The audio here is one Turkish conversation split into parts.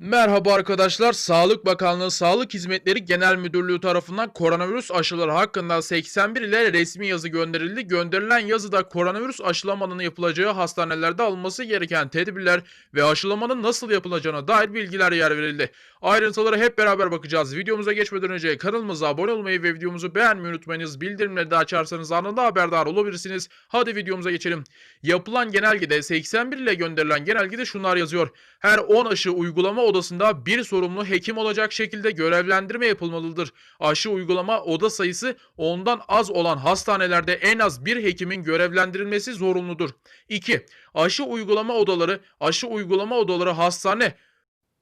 Merhaba arkadaşlar. Sağlık Bakanlığı Sağlık Hizmetleri Genel Müdürlüğü tarafından koronavirüs aşıları hakkında 81 ile resmi yazı gönderildi. Gönderilen yazıda koronavirüs aşılamanın yapılacağı hastanelerde alınması gereken tedbirler ve aşılamanın nasıl yapılacağına dair bilgiler yer verildi. Ayrıntılara hep beraber bakacağız. Videomuza geçmeden önce kanalımıza abone olmayı ve videomuzu beğenmeyi unutmayınız. Bildirimleri de açarsanız anında haberdar olabilirsiniz. Hadi videomuza geçelim. Yapılan genelgede 81 ile gönderilen genelgede şunlar yazıyor. Her 10 aşı uygulama odasında bir sorumlu hekim olacak şekilde görevlendirme yapılmalıdır. Aşı uygulama oda sayısı ondan az olan hastanelerde en az bir hekimin görevlendirilmesi zorunludur. 2. Aşı uygulama odaları, aşı uygulama odaları hastane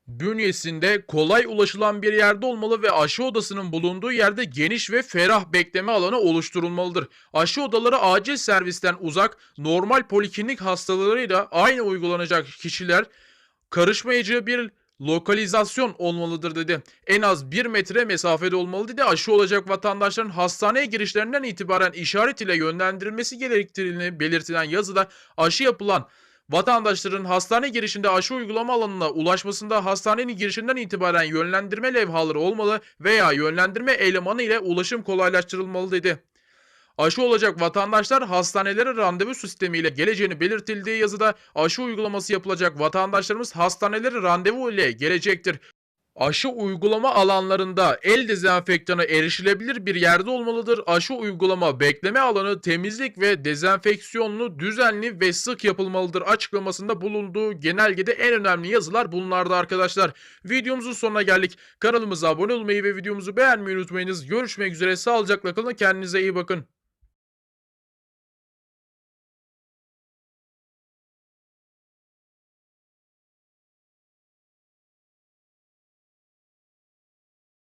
bünyesinde kolay ulaşılan bir yerde olmalı ve aşı odasının bulunduğu yerde geniş ve ferah bekleme alanı oluşturulmalıdır. Aşı odaları acil servisten uzak, normal poliklinik hastalarıyla aynı uygulanacak kişiler karışmayacağı bir lokalizasyon olmalıdır dedi. En az 1 metre mesafede olmalı dedi. Aşı olacak vatandaşların hastaneye girişlerinden itibaren işaret ile yönlendirilmesi gerektiğini belirtilen yazıda aşı yapılan vatandaşların hastane girişinde aşı uygulama alanına ulaşmasında hastanenin girişinden itibaren yönlendirme levhaları olmalı veya yönlendirme elemanı ile ulaşım kolaylaştırılmalı dedi. Aşı olacak vatandaşlar hastanelere randevu sistemiyle geleceğini belirtildiği yazıda aşı uygulaması yapılacak vatandaşlarımız hastanelere randevu ile gelecektir. Aşı uygulama alanlarında el dezenfektanı erişilebilir bir yerde olmalıdır. Aşı uygulama bekleme alanı temizlik ve dezenfeksiyonlu, düzenli ve sık yapılmalıdır açıklamasında bulunduğu genelgede en önemli yazılar bunlardı arkadaşlar. Videomuzun sonuna geldik. Kanalımıza abone olmayı ve videomuzu beğenmeyi unutmayınız. Görüşmek üzere sağlıcakla kalın kendinize iyi bakın.